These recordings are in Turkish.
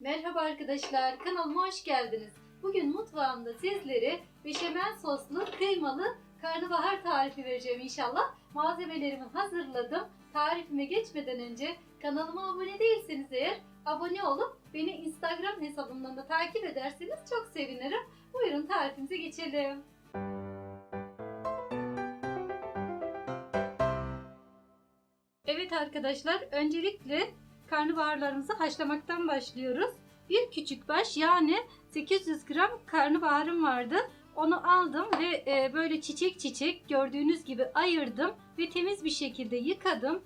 Merhaba arkadaşlar, kanalıma hoş geldiniz. Bugün mutfağımda sizlere beşamel soslu kıymalı karnabahar tarifi vereceğim inşallah. Malzemelerimi hazırladım. Tarifime geçmeden önce kanalıma abone değilseniz eğer abone olup beni Instagram hesabımdan da takip ederseniz çok sevinirim. Buyurun tarifimize geçelim. Evet arkadaşlar, öncelikle karnabaharlarımızı haşlamaktan başlıyoruz. Bir küçük baş yani 800 gram karnabaharım vardı. Onu aldım ve e, böyle çiçek çiçek gördüğünüz gibi ayırdım ve temiz bir şekilde yıkadım.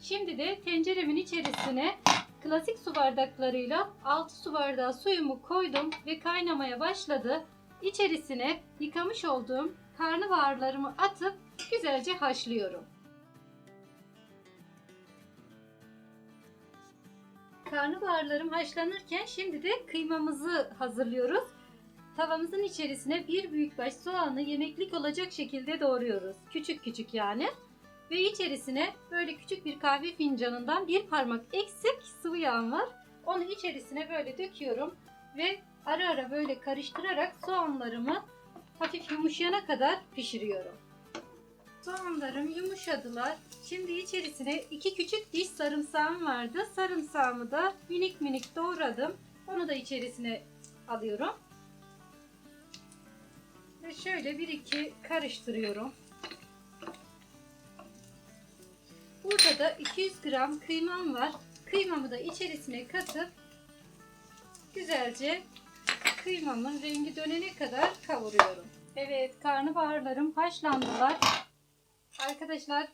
Şimdi de tenceremin içerisine klasik su bardaklarıyla 6 su bardağı suyumu koydum ve kaynamaya başladı. İçerisine yıkamış olduğum karnabaharlarımı atıp güzelce haşlıyorum. Karnabaharlarım haşlanırken şimdi de kıymamızı hazırlıyoruz. Tavamızın içerisine bir büyükbaş soğanı yemeklik olacak şekilde doğruyoruz. Küçük küçük yani. Ve içerisine böyle küçük bir kahve fincanından bir parmak eksik sıvı yağım var. Onu içerisine böyle döküyorum ve ara ara böyle karıştırarak soğanlarımı hafif yumuşayana kadar pişiriyorum. Soğanlarım yumuşadılar. Şimdi içerisine iki küçük diş sarımsağım vardı. Sarımsağımı da minik minik doğradım. Onu da içerisine alıyorum. Ve şöyle bir iki karıştırıyorum. Burada da 200 gram kıymam var. Kıymamı da içerisine katıp güzelce kıymamın rengi dönene kadar kavuruyorum. Evet karnabaharlarım haşlandılar. Arkadaşlar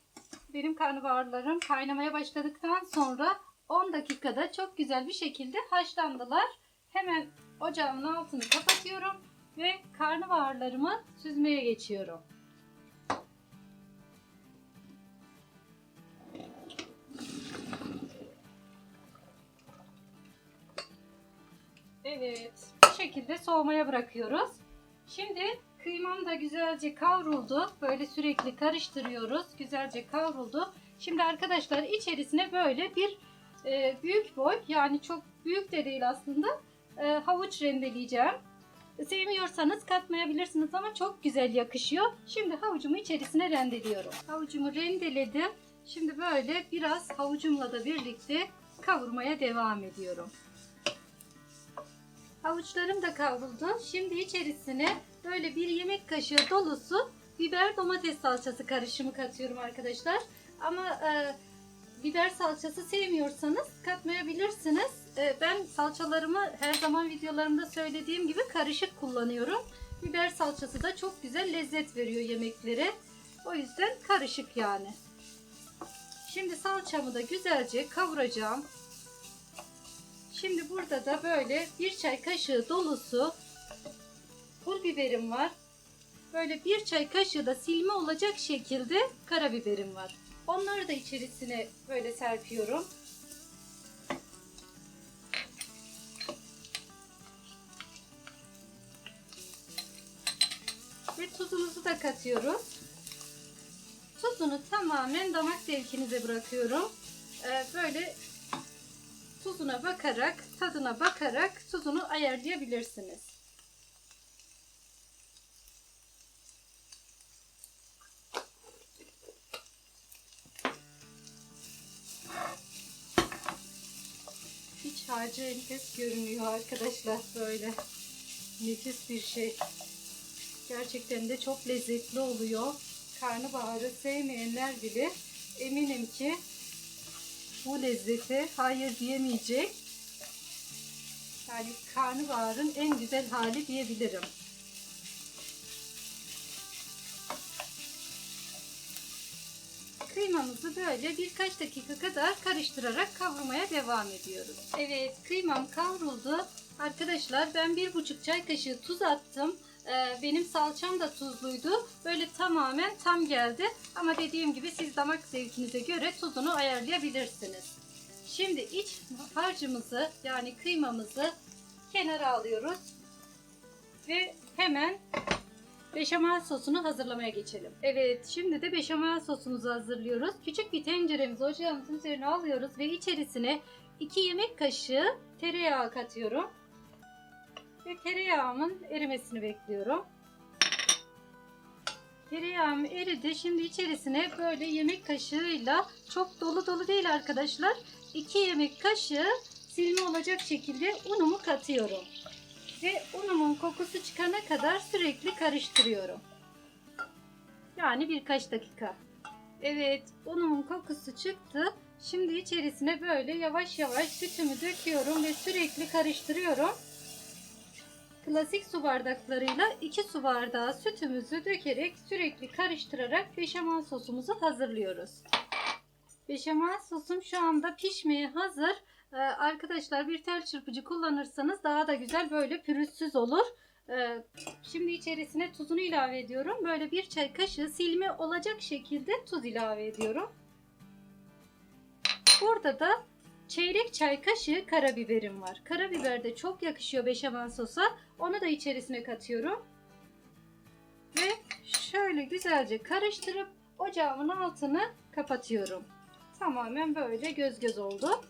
benim karnabaharlarım kaynamaya başladıktan sonra 10 dakikada çok güzel bir şekilde haşlandılar. Hemen ocağımın altını kapatıyorum ve karnabaharlarımı süzmeye geçiyorum. Evet, bu şekilde soğumaya bırakıyoruz. Şimdi kıymam da güzelce kavruldu. Böyle sürekli karıştırıyoruz. Güzelce kavruldu. Şimdi arkadaşlar içerisine böyle bir e, büyük boy yani çok büyük de değil aslında e, havuç rendeleyeceğim. Sevmiyorsanız katmayabilirsiniz ama çok güzel yakışıyor. Şimdi havucumu içerisine rendeliyorum. Havucumu rendeledim. Şimdi böyle biraz havucumla da birlikte kavurmaya devam ediyorum. Havuçlarım da kavruldu. Şimdi içerisine böyle bir yemek kaşığı dolusu biber domates salçası karışımı katıyorum arkadaşlar. Ama e, biber salçası sevmiyorsanız katmayabilirsiniz. E, ben salçalarımı her zaman videolarımda söylediğim gibi karışık kullanıyorum. Biber salçası da çok güzel lezzet veriyor yemeklere. O yüzden karışık yani. Şimdi salçamı da güzelce kavuracağım. Şimdi burada da böyle bir çay kaşığı dolusu pul biberim var. Böyle bir çay kaşığı da silme olacak şekilde karabiberim var. Onları da içerisine böyle serpiyorum. Ve tuzumuzu da katıyoruz. Tuzunu tamamen damak zevkinize bırakıyorum. Ee, böyle tuzuna bakarak, tadına bakarak tuzunu ayarlayabilirsiniz. Harcı enfes görünüyor arkadaşlar böyle. Nefis bir şey. Gerçekten de çok lezzetli oluyor. Karnabaharı sevmeyenler bile eminim ki bu lezzete hayır diyemeyecek. Yani karnabaharın en güzel hali diyebilirim. Kıymamızı böyle birkaç dakika kadar karıştırarak kavurmaya devam ediyoruz. Evet kıymam kavruldu. Arkadaşlar ben bir buçuk çay kaşığı tuz attım. Ee, benim salçam da tuzluydu. Böyle tamamen tam geldi. Ama dediğim gibi siz damak zevkinize göre tuzunu ayarlayabilirsiniz. Şimdi iç harcımızı yani kıymamızı kenara alıyoruz. Ve hemen beşamel sosunu hazırlamaya geçelim. Evet şimdi de beşamel sosumuzu hazırlıyoruz. Küçük bir tenceremizi ocağımızın üzerine alıyoruz ve içerisine 2 yemek kaşığı tereyağı katıyorum. Ve tereyağımın erimesini bekliyorum. Tereyağım eridi. Şimdi içerisine böyle yemek kaşığıyla çok dolu dolu değil arkadaşlar. 2 yemek kaşığı silme olacak şekilde unumu katıyorum. Ve unumun kokusu çıkana kadar sürekli karıştırıyorum. Yani birkaç dakika. Evet, unumun kokusu çıktı. Şimdi içerisine böyle yavaş yavaş sütümü döküyorum ve sürekli karıştırıyorum. Klasik su bardaklarıyla 2 su bardağı sütümüzü dökerek sürekli karıştırarak beşamel sosumuzu hazırlıyoruz. Beşamel sosum şu anda pişmeye hazır. Ee, arkadaşlar bir tel çırpıcı kullanırsanız daha da güzel böyle pürüzsüz olur. Ee, şimdi içerisine tuzunu ilave ediyorum. Böyle bir çay kaşığı silme olacak şekilde tuz ilave ediyorum. Burada da çeyrek çay kaşığı karabiberim var. Karabiber de çok yakışıyor beşamel sosa. Onu da içerisine katıyorum. Ve şöyle güzelce karıştırıp ocağımın altını kapatıyorum. Tamamen böyle göz göz oldu.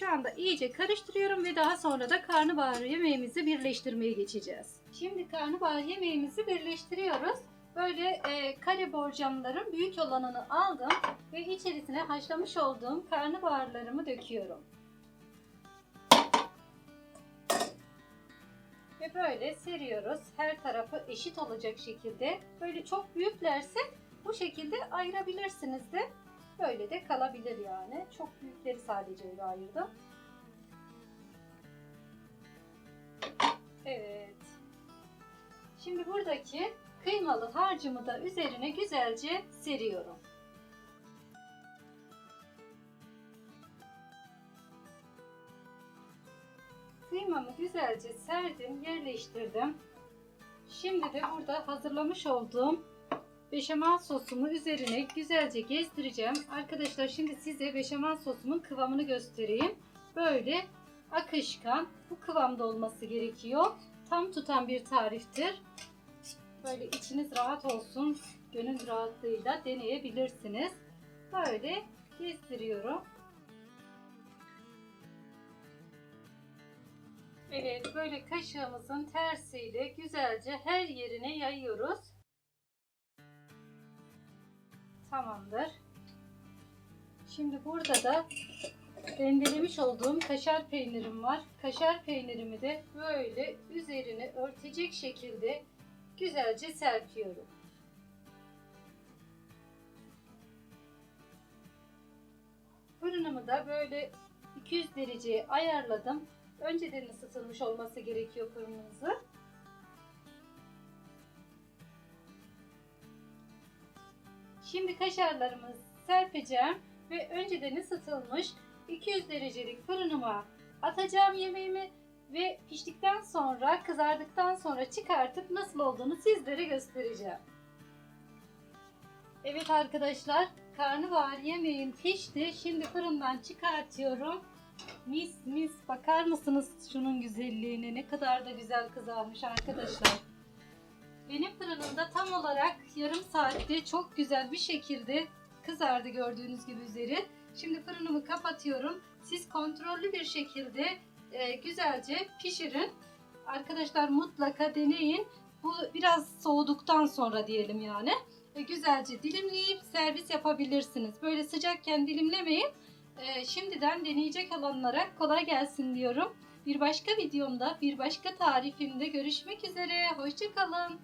Şu anda iyice karıştırıyorum ve daha sonra da karnabahar yemeğimizi birleştirmeye geçeceğiz. Şimdi karnabahar yemeğimizi birleştiriyoruz. Böyle e, kare borcamların büyük olanını aldım ve içerisine haşlamış olduğum karnabaharlarımı döküyorum. Ve böyle seriyoruz. Her tarafı eşit olacak şekilde. Böyle çok büyüklerse bu şekilde ayırabilirsiniz de. Böyle de kalabilir yani. Çok büyükleri sadece öyle ayırdım. Evet. Şimdi buradaki kıymalı harcımı da üzerine güzelce seriyorum. Kıymamı güzelce serdim, yerleştirdim. Şimdi de burada hazırlamış olduğum beşamel sosumu üzerine güzelce gezdireceğim. Arkadaşlar şimdi size beşamel sosumun kıvamını göstereyim. Böyle akışkan bu kıvamda olması gerekiyor. Tam tutan bir tariftir. Böyle içiniz rahat olsun. Gönül rahatlığıyla deneyebilirsiniz. Böyle gezdiriyorum. Evet böyle kaşığımızın tersiyle güzelce her yerine yayıyoruz. Tamamdır. Şimdi burada da rendelemiş olduğum kaşar peynirim var. Kaşar peynirimi de böyle üzerine örtecek şekilde güzelce serpiyorum. Fırınımı da böyle 200 dereceye ayarladım. Önceden ısıtılmış olması gerekiyor fırınınızı. Şimdi kaşarlarımı serpeceğim ve önceden ısıtılmış 200 derecelik fırınıma atacağım yemeğimi ve piştikten sonra kızardıktan sonra çıkartıp nasıl olduğunu sizlere göstereceğim. Evet arkadaşlar karnabahar yemeğim pişti. Şimdi fırından çıkartıyorum. Mis mis bakar mısınız şunun güzelliğine ne kadar da güzel kızarmış arkadaşlar. Benim fırınımda tam olarak yarım saatte çok güzel bir şekilde kızardı gördüğünüz gibi üzeri. Şimdi fırınımı kapatıyorum. Siz kontrollü bir şekilde e, güzelce pişirin. Arkadaşlar mutlaka deneyin. Bu biraz soğuduktan sonra diyelim yani. E, güzelce dilimleyip servis yapabilirsiniz. Böyle sıcakken dilimlemeyin. E, şimdiden deneyecek olanlara kolay gelsin diyorum. Bir başka videomda, bir başka tarifimde görüşmek üzere. Hoşçakalın.